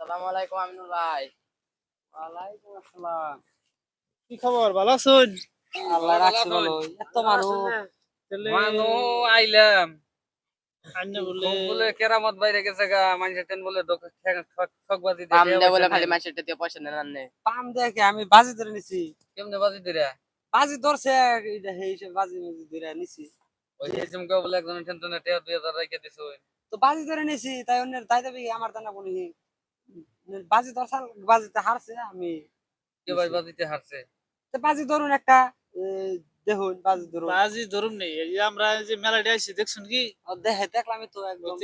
আসসালামু আলাইকুম আমিনুল ভাই। ওয়ালাইকুম আসসালাম। কি খবর? ভালো আছেন? আল্লাহ রাখছে ভালো। এত মানুষ। মানু আইলাম। বলে কেরামত বাইরে গেছে গা মানুষের টেন বলে ঠকবাজি পাম বলে খালি পয়সা নেন আমি বাজি ধরে নিছি। কেমনে বাজি দিরা বাজি ধরছে সেই হিসেবে বাজি ধরে নিছি। ওই চমকা বলে একজন টেনশনে টেয়া দুই হাজার রেখে দিছে তো বাজি ধরে নিছি তাই অন্যের তাই দেবে আমার দানা হি। বাজি ধরছাল বাজিতে হারছে আমি কে বাজিতে হারছে? তো বাজি ধরুন একটা দেখুন বাজি ধরুন। বাজি নেই এই যে আমরা যে মেলাটি আইছি দেখছুন কি? দেখে দেখলাম তো একদম।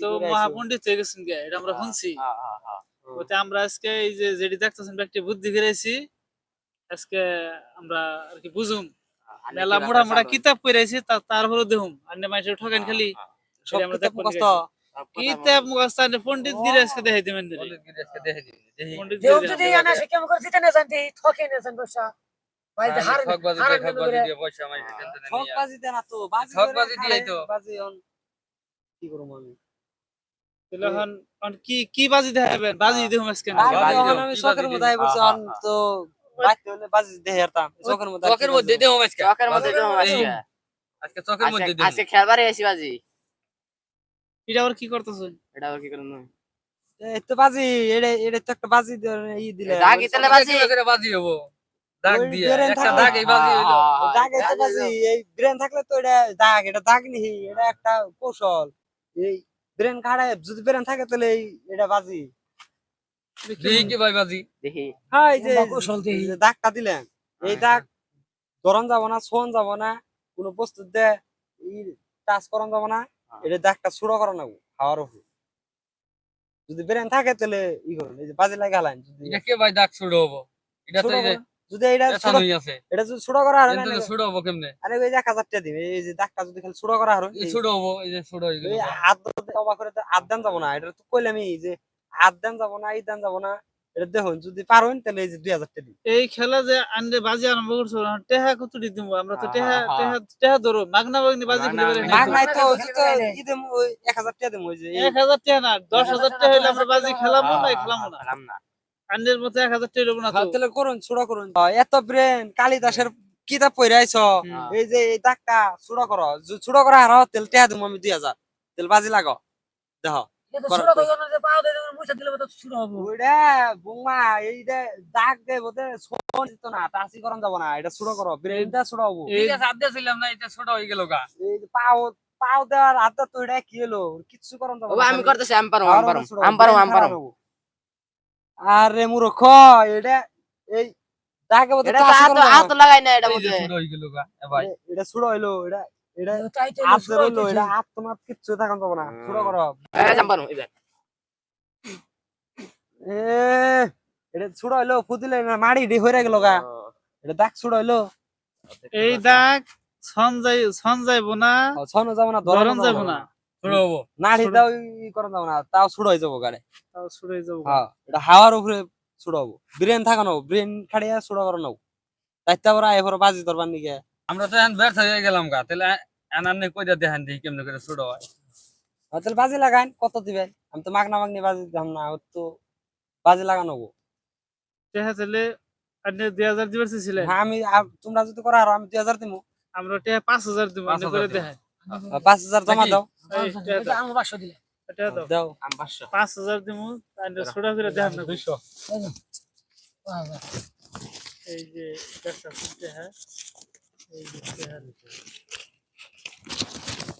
তো? মহাপণ্ডিত হয়ে গেছেন গে এটা আমরা শুনছি। হ্যাঁ, হ্যাঁ। ওতে আমরা আজকে এই যে যেটি দেখতেছেন ব্যক্তি বুদ্ধি ফিরেছি আজকে আমরা আর কি বুঝুম। মেলা মোড়া মোড়া কিতাব কইরাইছি তারপরে দেখুম। আন্নে মাইসে ঠকেন খালি সব আমরা কিতাব মুখস্থ। কিতাব মুখস্থ আন্নে পণ্ডিত গিরে আজকে দেখাই দিবেন দিলে বলে কি দেখে দিবি দেখি পণ্ডিত দেও যদি আনা জিতে ঠকে ভাই হার হার দিয়ে পয়সা তো বাজি বাজি তো। বাজি অন। কি করব আমি? কি কি বাজি দেখাবেন? বাজি দেখুম আজকে বাজি বাজি আমি মধ্যে আই দিবি? বলছি অন তো বাজতে হলে বাজি দেখে মধ্যে বাজি? আজকে চকের মধ্যে দেবো এই, আজকে আজকে চকের মধ্যে আজকে- আজকে খেলবারে বাজি। এটা আবার কি করতেছেন এটা আবার কি করুন এই তো বাজি এটা এটা তো একটা বাজি ই দিলে। দাগি তাহলে বাজি। করে বাজি হব? দাগ দিয়ে একটা থাকলে- দাগ এই বাজি হইল। হ্যাঁ, দাগ এই তো বাজি এই ব্রেন থাকলে তো এটা দাগ এটা দাগ নিহি এটা একটা কৌশল। এই ব্রেন কাড়ে যদি ব্রেন থাকে তাহলে এই এটা বাজি। দেখি কি ভাই বাজি। দেখি। হ্যাঁ এই যে কৌশল। যে দাগটা দিলেন এই দাগ ধরন যাব না শোন যাব না কোনো বস্তু দে ই টাচ করন যাব না। এটা দাগটা করা হাওয়ার উপর। যদি ব্রেন থাকে তাহলে ই করুন এই যে বাজি লাগে হালাইন যদি এটা কে ভাই দাগ হব? এটা তো এই যদি এটা আছে। এটা যদি করা হারেন হব কেমনে? আরে ওই টাকা দিবে এই যে দাগটা যদি খালি ছুড়ো করা হারুন এই ছুড়ো হব এই যে ছুড়ো হয়ে গেলো। এই অবাক করে তো যাব না এটা তো কইলাম যে হাত দেন যাব না এই দেন যাব না। এটা দেখুন যদি পারুন তাহলে এই যে দুই হাজার টাকা দিন। এই খেলা যে আন্ডে বাজি আরম্ভ করছ টেহা কত দিব? আমরা তো টেহা টেহা টেহা ধরো মাগনা বাগনি বাজি মাগনা খেলে বাগনি। মাগ তো তো, ওই দেবো, ওই এক হাজার টাকা দেবো ওই যে এই- এক হাজার টাকা না দশ হাজার টাকা হইলে আমরা বাজি খেলামো না না। খেলাম না। আন্ডের মতো এক হাজার টাকা দেবো না তো। তাহলে করুন ছুড়ো করুন। এত ব্রেন কালিদাসের কিতাব পড়ে আইছ। এই যে এই দাগটা ছুড়ো করো। ছুড়ো করা হারো তেল টেহা দেবো আমি দুই হাজার। তেল বাজি লাগো। দেখো। পাও দে মুছে দিলে তো এটা দেওয়ার তো কি হলো? কিচ্ছু করন যাব আমি খালি করতেছি আমি পারো আরও আমি পারো আমি পারো আমি পারো আরে মূর্খ এটা এই দাগে হাত লাগাই না এটা মধ্যে হয়ে। এটা ছুড়ো হইল এটা এটা তাই। এটা তোমার কিচ্ছু থাকুন যাব না। ছুড়ো করো। এই যে আমি পারো এই যে। এ এটা ছুড়ো হইল ফুদিলে না মাড়ি ডি গেল গা। এটা দাগ ছুড়ো হইল। এই দাগ ছন যাই ছন যাইবো না ছনো যাব না ধরন যাব। না। ছোট নাড়ি দাও ই করন যাব না তাও ছুড়ো হয়ে গাড়ে তাও ছুড়ে যাব হ্যাঁ এটা হাওয়ার উপরে ছুড়ো হব। ব্রেন থাকা নাও ব্রেন খাড়িয়া ছুড়ো করো নাও। তাইতে আবার আয় পরে বাজি ধরবার নিকে আমরা তো এখন ব্যর্থ হয়ে গেলাম গা তাহলে এনার কইরা দেখান দিই কেমনে করে ছোট হয়। তাহলে বাজি লাগান কত দিবেন? আমি তো মাগনা মাগনি বাজি দিতাম না ওর তো বাজি লাগানো হব টেহা ছেলে আন্ডে দুই হাজার দিবার চেয়েছিলেন হ্যাঁ আমি তোমরা যদি করো আরও আমি দুই হাজার দিবো আমরা টেহা পাঁচ হাজার দিব আন্ডে 5,000 করে। দেখায় পাঁচ হাজার জমা? দাও। আমার বাসা দিলে। দাও। দাও। আমি পাঁচশো। পাঁচ হাজার দিব আন্ডে ছোড়া করে দেখান না। দুইশো। এই যে এটা একটা টেহা। এই যে টেহা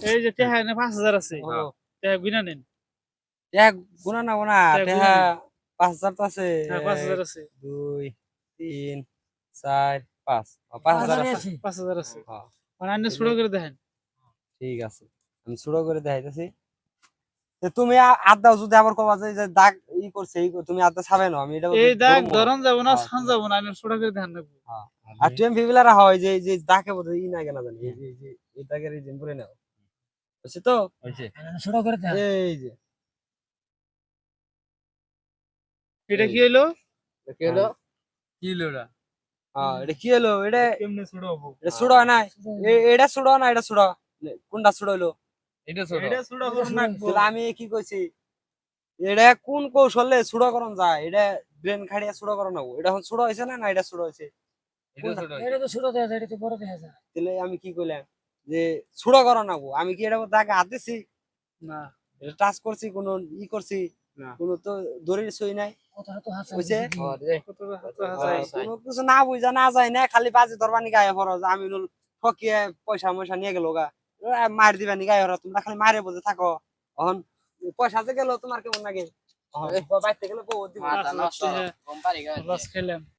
এই যে টেহা এনে পাঁচ হাজার আছে। টেহা গুনা নেন। এক গুণা না গুণা টেহা পাঁচ হাজার তো আছে। হ্যাঁ পাঁচ হাজার আছে। দুই তিন চার পাঁচ। পাঁচ হাজার আছে। পাঁচ হাজার আছে। হ্যাঁ, মানে আন্ডে ছোড়া করে দেখেন। ঠিক আছে। আমি শুরু করে দেখাইতেছি। তুমি আ- আট দাও যদি আবার কবা যায় যে দাগ ই করছে ই তুমি আটটা ছাবে না আমি এটা এই দাগ। ধরন যাব না হ্যাঁ, ছান যাব না আন্ডে ছোড়া করে দেখান রাখব আর টুয়েম ফিবিলারা হয় যে এই যে দাগে বোধ ই না কেন জানি। এই যে- এই দাগের এই যে পরে নাও তো হয়েছে ছোট করে দেন এই যে। এটা কি কি হলো? কি হ্যাঁ এটা কি হলো? এটা কেমনে ছোড়া হব? এটা সুড়ো না এটা সুড়ো না এটা সুড়ো কোনটা হলো? এটা ছোট। এটা ছোড়া করুন না। আমি কি কইছি? এটা কোন কৌশলে ছুড়ো করন যায়? এটা ব্রেন খাড়িয়া করন না এটা এখন ছুড়ো হয়েছে না না এটা ছোট হয়েছে। এটা তো ছোট দেখা যায় এটা তো বড় দেখা যায়। তাহলে আমি কি কইলাম? যে ছুড়ো করো না গো। আমি কি এটা দাগে হাত দিছি? না। এটা টাচ করছি কোনো ই করছি না। কোনো তো দড়ির সই নাই। কথাটা তো হাসা বুঝছে? ও, যে, কতটা হাতে আহ, হাসাই। কোনো কিছু না বুঝা না যায় না খালি বাজে ধরবানি গায়ে হর আমি ঠকিয়ে পয়সা ময়সা নিয়ে গেল গা। মার দিবানি গায়ে হর তোমরা খালি মারে থাকো। এখন পয়সা যে গেল তোমার কেমন লাগে? বাইতে গেলে বউ দিব